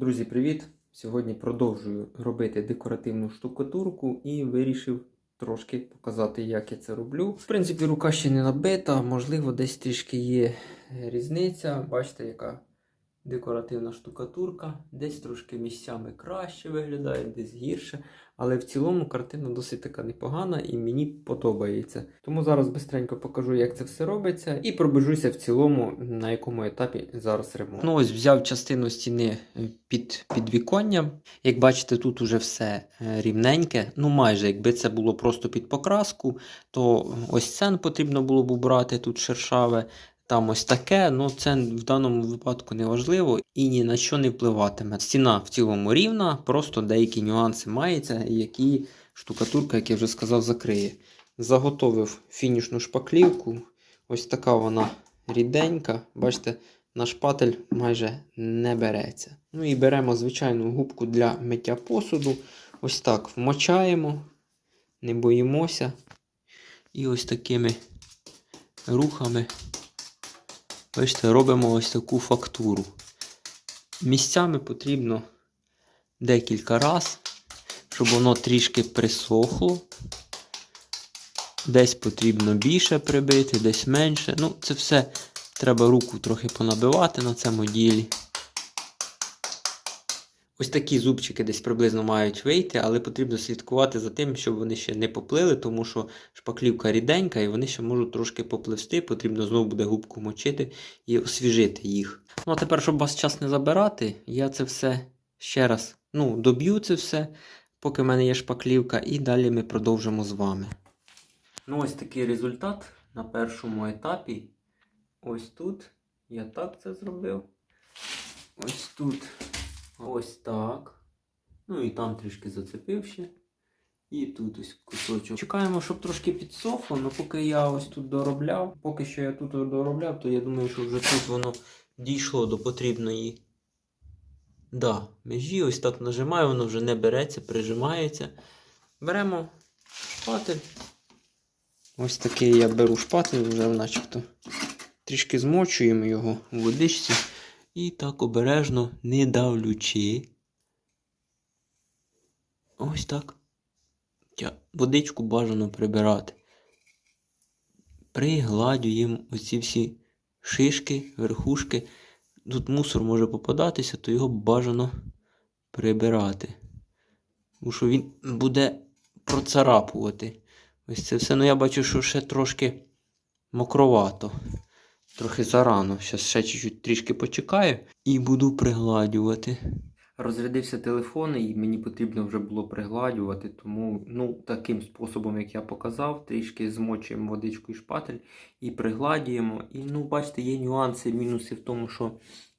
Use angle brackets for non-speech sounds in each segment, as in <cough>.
Друзі, привіт! Сьогодні продовжую робити декоративну штукатурку і вирішив трошки показати, як я це роблю. В принципі, рука ще не набита, можливо, десь трішки є різниця. Бачите, яка декоративна штукатурка. Десь трошки місцями краще виглядає, десь гірше. Але в цілому картина досить така непогана і мені подобається. Тому зараз бистренько покажу, як це все робиться, і пробежуся в цілому, на якому етапі зараз ремонт. Ну ось взяв частину стіни е, під підвіконням. Як бачите, тут уже все е, рівненьке. Ну майже, якби це було просто під покраску, то ось це потрібно було б убрати тут шершаве. Там ось таке, ну це в даному випадку не важливо і ні на що не впливатиме. Стіна в цілому рівна, просто деякі нюанси маються, які штукатурка, як я вже сказав, закриє. Заготовив фінішну шпаклівку. Ось така вона ріденька. Бачите, на шпатель майже не береться. Ну і беремо звичайну губку для миття посуду. Ось так вмочаємо, не боїмося. І ось такими рухами. Бачите, робимо ось таку фактуру. Місцями потрібно декілька разів, щоб воно трішки присохло. Десь потрібно більше прибити, десь менше. Ну, це все треба руку трохи понабивати на цьому ділі. Ось такі зубчики десь приблизно мають вийти, але потрібно слідкувати за тим, щоб вони ще не поплили, тому що шпаклівка ріденька і вони ще можуть трошки попливсти. Потрібно знову буде губку мочити і освіжити їх. Ну а тепер, щоб вас час не забирати, я це все ще раз ну, доб'ю це все, поки в мене є шпаклівка, і далі ми продовжимо з вами. Ну, ось такий результат на першому етапі. Ось тут я так це зробив. Ось тут. Ось так. Ну і там трішки зацепив. І тут ось кусочок. Чекаємо, щоб трошки підсохло, але поки я ось тут доробляв, поки що я тут доробляв, то я думаю, що вже тут воно дійшло до потрібної да, межі. Ось так нажимаю, воно вже не береться, прижимається. Беремо шпатель. Ось такий я беру шпатель, вже начебто. Трішки змочуємо його у водичці. І так обережно, не давлючи. Ось так. Водичку бажано прибирати. Пригладюємо оці всі шишки, верхушки. Тут мусор може попадатися, то його бажано прибирати. Тому що він буде процарапувати. Ось це все. Ну я бачу, що ще трошки мокровато. Трохи зарано. Зараз ще чуть-чуть трішки почекаю і буду пригладювати. Розрядився телефон, і мені потрібно вже було пригладювати, тому ну, таким способом, як я показав, трішки змочуємо водичкою шпатель і пригладюємо. І ну, бачите, є нюанси, мінуси в тому, що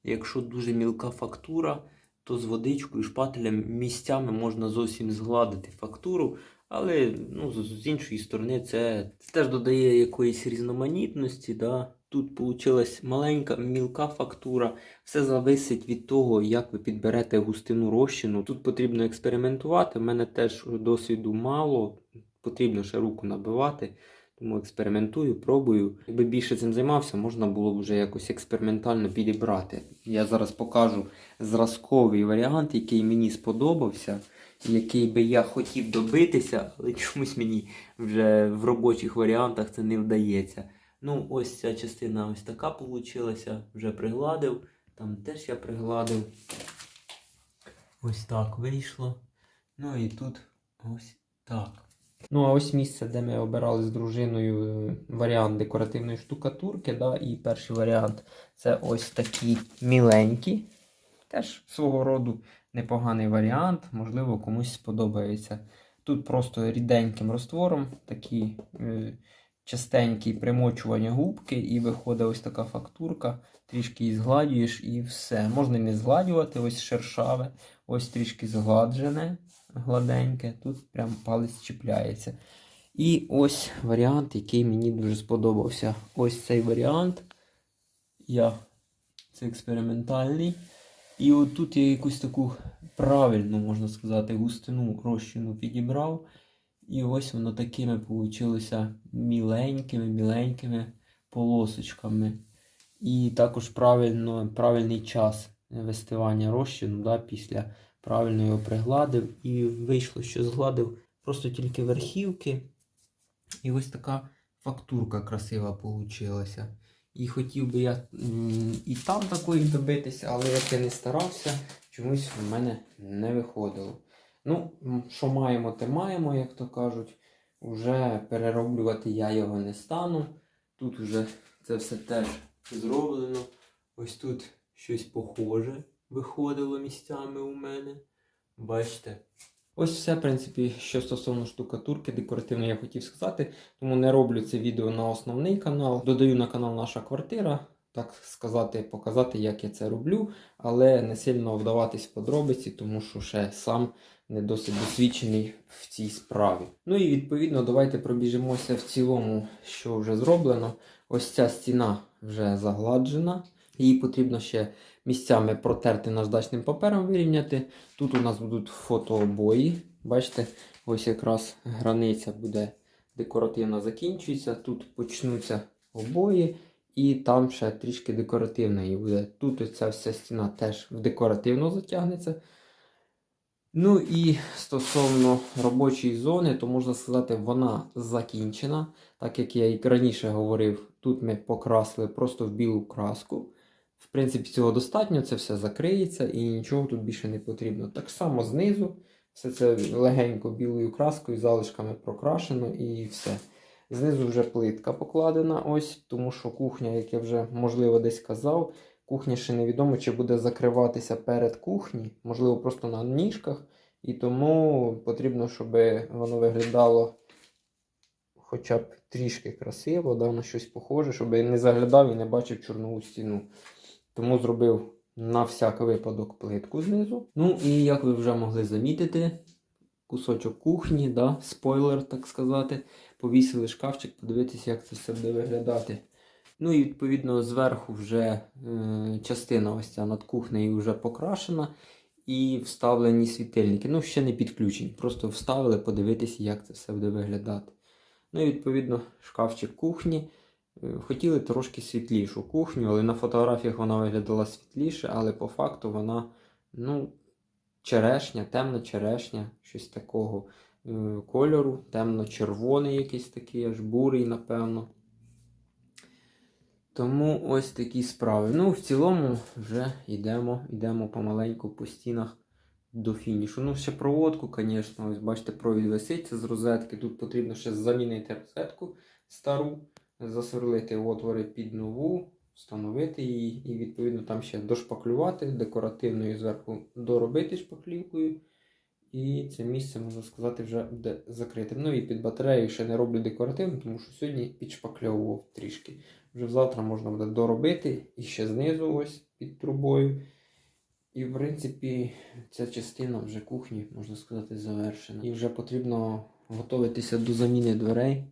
якщо дуже мілка фактура, то з водичкою і шпателем місцями можна зовсім згладити фактуру. Але ну, з іншої сторони, це, це теж додає якоїсь різноманітності. Да? Тут вийшла маленька мілка фактура. Все зависить від того, як ви підберете густину розчину. Тут потрібно експериментувати. У мене теж досвіду мало, потрібно ще руку набивати. Тому експериментую, пробую. Якби більше цим займався, можна було б вже якось експериментально підібрати. Я зараз покажу зразковий варіант, який мені сподобався, який би я хотів добитися, але <laughs> чомусь мені вже в робочих варіантах це не вдається. Ну, ось ця частина ось така вийшла, вже пригладив. Там теж я пригладив. Ось так вийшло. Ну і тут ось так. Ну, а ось місце, де ми обирали з дружиною е, варіант декоративної штукатурки. Да? І перший варіант це ось такі міленькі. Теж свого роду непоганий варіант, можливо, комусь сподобається. Тут просто ріденьким роствором такі частенькі примочування губки, і виходить ось така фактурка. Трішки її згладюєш і все. Можна не згладювати, ось шершаве, ось трішки згладжене, гладеньке. Тут прям палець чіпляється. І ось варіант, який мені дуже сподобався. Ось цей варіант. Я це експериментальний. І отут я якусь таку правильну, можна сказати, густину розчину підібрав. І ось воно такими получилося міленькими-міленькими полосочками. І також правильно, правильний час вистивання розчину да, після правильно його пригладив. І вийшло, що згладив просто тільки верхівки. І ось така фактурка красива получилася. І хотів би я і там такої добитися, але як я не старався, чомусь в мене не виходило. Ну, що маємо, те маємо, як то кажуть. Уже перероблювати я його не стану. Тут вже це все теж зроблено. Ось тут щось похоже виходило місцями у мене. Бачите? Ось все, в принципі, що стосовно штукатурки декоративної я хотів сказати. Тому не роблю це відео на основний канал. Додаю на канал наша квартира, так сказати, показати, як я це роблю, але не сильно вдаватись в подробиці, тому що ще сам не досить досвідчений в цій справі. Ну і відповідно, давайте пробіжимося в цілому, що вже зроблено. Ось ця стіна вже загладжена. Її потрібно ще місцями протерти наждачним папером вирівняти. Тут у нас будуть фотообої. Бачите, ось якраз границя буде декоративно закінчується. Тут почнуться обої, і там ще трішки декоративної буде. Тут ця вся стіна теж в декоративно затягнеться. Ну і стосовно робочої зони, то можна сказати, вона закінчена. Так як я і раніше говорив, тут ми покрасили просто в білу краску. В принципі, цього достатньо, це все закриється і нічого тут більше не потрібно. Так само знизу, все це легенько білою краскою, залишками прокрашено і все. Знизу вже плитка покладена, ось, тому що кухня, як я вже можливо десь казав, кухня ще невідомо, чи буде закриватися перед кухні, можливо, просто на ніжках. І тому потрібно, щоб воно виглядало хоча б трішки красиво, да, на щось похоже, щоб не заглядав і не бачив чорнову стіну. Тому зробив на всяк випадок плитку знизу. Ну і як ви вже могли замітити, кусочок кухні, да, спойлер, так сказати, повісили шкафчик, подивитися, як це все буде виглядати. Ну і відповідно зверху вже е, частина ось ця над кухнею вже покрашена. І вставлені світильники. Ну, ще не підключені. Просто вставили подивитися, як це все буде виглядати. Ну і відповідно шкафчик кухні. Е, Хотіли трошки світлішу кухню, але на фотографіях вона виглядала світліше, але по факту вона ну, черешня, темна черешня, щось такого е, кольору, темно-червоний якийсь такий, аж бурий, напевно. Тому ось такі справи. Ну, в цілому вже йдемо, йдемо помаленьку по стінах до фінішу. Ну, ще проводку, звісно, ось бачите, провід виситься з розетки. Тут потрібно ще замінити розетку стару, засверлити отвори під нову, встановити її і, відповідно, там ще дошпаклювати, декоративною зверху доробити шпаклівкою. І це місце, можна сказати, вже буде закритим. Ну і під батареєю ще не роблю декоративно, тому що сьогодні підшпакльовував трішки. Вже завтра можна буде доробити і ще знизу ось під трубою. І, в принципі, ця частина вже кухні, можна сказати, завершена. І вже потрібно готуватися до заміни дверей.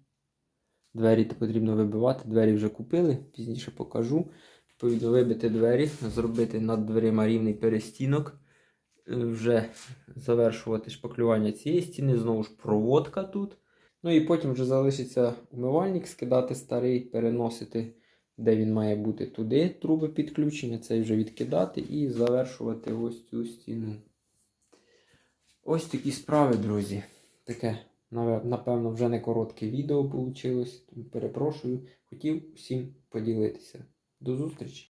Двері потрібно вибивати, двері вже купили, пізніше покажу. Відповідно, вибити двері, зробити над дверима рівний перестінок. Е, Вже завершувати шпаклювання цієї стіни, знову ж проводка тут. Ну і потім вже залишиться умивальник, скидати старий, переносити, де він має бути туди, труби підключення, цей вже відкидати і завершувати ось цю стіну. Ось такі справи, друзі. Таке, напевно, вже не коротке відео вийшло. Перепрошую, хотів всім поділитися. До зустрічі!